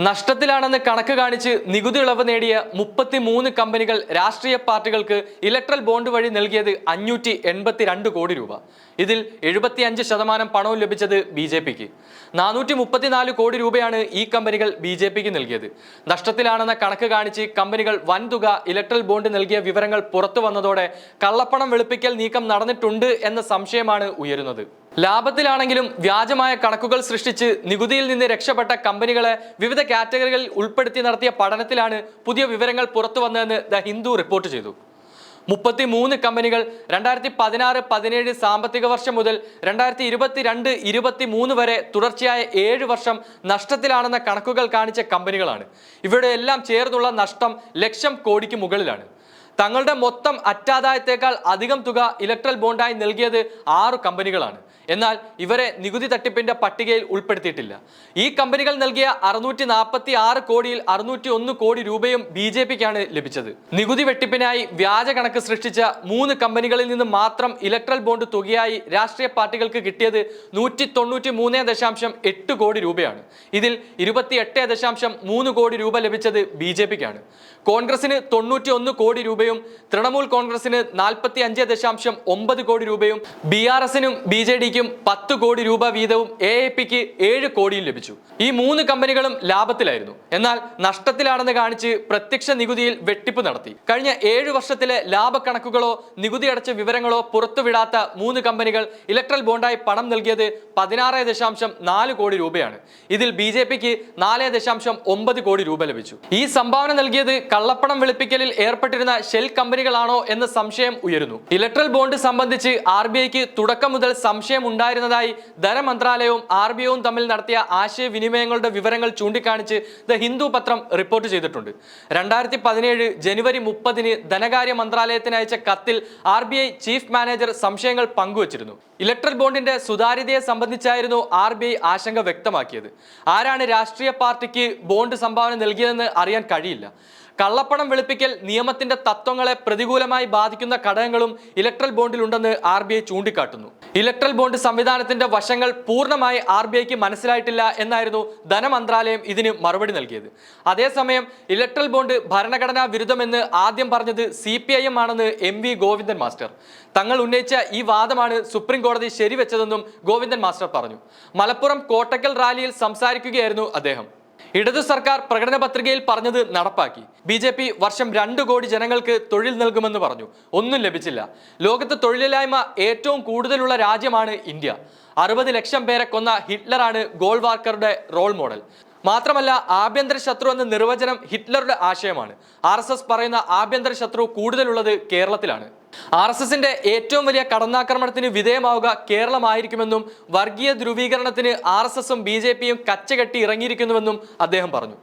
നഷ്ടത്തിലാണെന്ന് കണക്ക് കാണിച്ച് നികുതി ഇളവ് നേടിയ മുപ്പത്തി മൂന്ന് കമ്പനികൾ രാഷ്ട്രീയ പാർട്ടികൾക്ക് ഇലക്ട്രൽ ബോണ്ട് വഴി നൽകിയത് അഞ്ഞൂറ്റി എൺപത്തിരണ്ട് കോടി രൂപ. ഇതിൽ എഴുപത്തിയഞ്ച് ശതമാനം പണവും ലഭിച്ചത് ബി ജെ പിക്ക്. നാനൂറ്റി മുപ്പത്തിനാല് കോടി രൂപയാണ് ഈ കമ്പനികൾ ബി ജെ പിക്ക് നൽകിയത്. നഷ്ടത്തിലാണെന്ന കണക്ക് കാണിച്ച് കമ്പനികൾ വൻതുക ഇലക്ട്രൽ ബോണ്ട് നൽകിയ വിവരങ്ങൾ പുറത്തു വന്നതോടെ കള്ളപ്പണം വെളുപ്പിക്കൽ നീക്കം നടന്നിട്ടുണ്ട് എന്ന സംശയമാണ് ഉയരുന്നത്. ലാഭത്തിലാണെങ്കിലും വ്യാജമായ കണക്കുകൾ സൃഷ്ടിച്ച് നികുതിയിൽ നിന്ന് രക്ഷപ്പെട്ട കമ്പനികളെ വിവിധ കാറ്റഗറികളിൽ ഉൾപ്പെടുത്തി നടത്തിയ പഠനത്തിലാണ് പുതിയ വിവരങ്ങൾ പുറത്തു വന്നതെന്ന് ദ ഹിന്ദു റിപ്പോർട്ട് ചെയ്തു. മുപ്പത്തി മൂന്ന് കമ്പനികൾ രണ്ടായിരത്തി പതിനാറ് പതിനേഴ് സാമ്പത്തിക വർഷം മുതൽ രണ്ടായിരത്തി ഇരുപത്തിരണ്ട് ഇരുപത്തി മൂന്ന് വരെ തുടർച്ചയായ ഏഴ് വർഷം നഷ്ടത്തിലാണെന്ന കണക്കുകൾ കാണിച്ച കമ്പനികളാണ്. ഇവയുടെ എല്ലാം ചേർന്നുള്ള നഷ്ടം ലക്ഷം കോടിക്ക് മുകളിലാണ്. തങ്ങളുടെ മൊത്തം അറ്റാദായത്തേക്കാൾ അധികം തുക ഇലക്ട്രൽ ബോണ്ടായി നൽകിയത് ആറ് കമ്പനികളാണ്. എന്നാൽ ഇവരെ നികുതി തട്ടിപ്പിന്റെ പട്ടികയിൽ ഉൾപ്പെടുത്തിയിട്ടില്ല. ഈ കമ്പനികൾ നൽകിയ അറുന്നൂറ്റി നാൽപ്പത്തി ആറ് കോടിയിൽ അറുന്നൂറ്റി ഒന്ന് കോടി രൂപയും ബി ജെ പിക്കാണ് ലഭിച്ചത്. നികുതി വെട്ടിപ്പിനായി വ്യാജ കണക്ക് സൃഷ്ടിച്ച മൂന്ന് കമ്പനികളിൽ നിന്ന് മാത്രം ഇലക്ട്രൽ ബോണ്ട് തുകയായി രാഷ്ട്രീയ പാർട്ടികൾക്ക് കിട്ടിയത് നൂറ്റി തൊണ്ണൂറ്റി മൂന്ന് ദശാംശം എട്ട് കോടി രൂപയാണ്. ഇതിൽ ഇരുപത്തി എട്ട് ദശാംശം മൂന്ന് കോടി രൂപ ലഭിച്ചത് ബി ജെ പിക്കാണ്. കോൺഗ്രസിന് തൊണ്ണൂറ്റി ഒന്ന് കോടി രൂപയും തൃണമൂൽ കോൺഗ്രസിന് നാൽപ്പത്തി അഞ്ച് ദശാംശം ഒമ്പത് കോടി രൂപയും ബി ആർ എസിനും ബി ജെ ഡിക്കും പത്ത് കോടി രൂപ വീതവും എ എ പിക്ക് ഏഴ് കോടിയും ലഭിച്ചു. ഈ മൂന്ന് കമ്പനികളും ലാഭത്തിലായിരുന്നു. എന്നാൽ നഷ്ടത്തിലാണെന്ന് കാണിച്ച് പ്രത്യക്ഷ നികുതിയിൽ വെട്ടിപ്പ് നടത്തി. കഴിഞ്ഞ ഏഴ് വർഷത്തിലെ ലാഭക്കണക്കുകളോ നികുതി അടച്ച വിവരങ്ങളോ പുറത്തുവിടാത്ത മൂന്ന് കമ്പനികൾ ഇലക്ട്രൽ ബോണ്ടായി പണം നൽകിയത് പതിനാറ് ദശാംശം നാല് കോടി രൂപയാണ്. ഇതിൽ ബി ജെ പിക്ക് നാല് ദശാംശം ഒമ്പത് കോടി രൂപ ലഭിച്ചു. ഈ സംഭാവന നൽകിയത് കള്ളപ്പണം വെളുപ്പിക്കലിൽ ഏർപ്പെട്ടിരുന്ന ഷെൽ കമ്പനികളാണോ എന്ന സംശയം ഉയരുന്നു. ഇലക്ട്രൽ ബോണ്ട് സംബന്ധിച്ച് ആർ ബി ഐക്ക് തുടക്കം മുതൽ സംശയം ഉണ്ടായിരുന്നതായി ധനമന്ത്രാലയവും ആർ ബി ഐയും തമ്മിൽ നടത്തിയ ആശയവിനിമയങ്ങളുടെ വിവരങ്ങൾ ചൂണ്ടിക്കാണിച്ച് ദ ഹിന്ദു പത്രം റിപ്പോർട്ട് ചെയ്തിട്ടുണ്ട്. രണ്ടായിരത്തി പതിനേഴ് ജനുവരി മുപ്പതിന് ധനകാര്യ മന്ത്രാലയത്തിന് അയച്ച കത്തിൽ R B I chief manager സംശയങ്ങൾ പങ്കുവച്ചിരുന്നു. ഇലക്ട്രൽ ബോണ്ടിന്റെ സുതാര്യതയെ സംബന്ധിച്ചായിരുന്നു ആർ ബി ഐ ആശങ്ക വ്യക്തമാക്കിയത്. ആരാണ് രാഷ്ട്രീയ പാർട്ടിക്ക് ബോണ്ട് സംഭാവന നൽകിയതെന്ന് അറിയാൻ കഴിയില്ല. കള്ളപ്പണം വെളുപ്പിക്കൽ നിയമത്തിന്റെ തത്വങ്ങളെ പ്രതികൂലമായി ബാധിക്കുന്ന ഘടകങ്ങളും ഇലക്ട്രൽ ബോണ്ടിൽ ഉണ്ടെന്ന് ആർ ബി ഐ ചൂണ്ടിക്കാട്ടുന്നു. ഇലക്ട്രൽ ബോണ്ട് സംവിധാനത്തിന്റെ വശങ്ങൾ പൂർണമായി ആർ ബി ഐക്ക് മനസ്സിലായിട്ടില്ല എന്നായിരുന്നു ധനമന്ത്രാലയം ഇതിന് മറുപടി നൽകിയത്. അതേസമയം ഇലക്ട്രൽ ബോണ്ട് ഭരണഘടനാ വിരുദ്ധമെന്ന് ആദ്യം പറഞ്ഞത് സി പി ഐ എം ആണെന്ന് എം വി ഗോവിന്ദൻ മാസ്റ്റർ. തങ്ങൾ ഉന്നയിച്ച ഈ വാദമാണ് സുപ്രീം കോടതി ശരിവെച്ചതെന്നും ഗോവിന്ദൻ മാസ്റ്റർ പറഞ്ഞു. മലപ്പുറം കോട്ടക്കൽ റാലിയിൽ സംസാരിക്കുകയായിരുന്നു അദ്ദേഹം. ഇടതു സർക്കാർ പ്രകടന പത്രികയിൽ പറഞ്ഞത് നടപ്പാക്കി. ബി ജെ പി വർഷം രണ്ട് കോടി ജനങ്ങൾക്ക് തൊഴിൽ നൽകുമെന്ന് പറഞ്ഞു. ഒന്നും ലഭിച്ചില്ല. ലോകത്ത് തൊഴിലില്ലായ്മ ഏറ്റവും കൂടുതലുള്ള രാജ്യമാണ് ഇന്ത്യ. അറുപത് ലക്ഷം പേരെ കൊന്ന ഹിറ്റ്ലറാണ് ഗോൾവാർക്കറുടെ റോൾ മോഡൽ. മാത്രമല്ല ആഭ്യന്തര ശത്രു എന്ന നിർവചനം ഹിറ്റ്ലറുടെ ആശയമാണ്. ആർ എസ് എസ് പറയുന്ന ആഭ്യന്തര ശത്രു കൂടുതലുള്ളത് കേരളത്തിലാണ്. ആർ എസ് എസിന്റെ ഏറ്റവും വലിയ കടന്നാക്രമണത്തിന് വിധേയമാവുക കേരളമായിരിക്കുമെന്നും വർഗീയ ധ്രുവീകരണത്തിന് ആർ എസ് എസും ബി ജെ പിയും കച്ചകെട്ടി ഇറങ്ങിയിരിക്കുന്നുവെന്നും അദ്ദേഹം പറഞ്ഞു.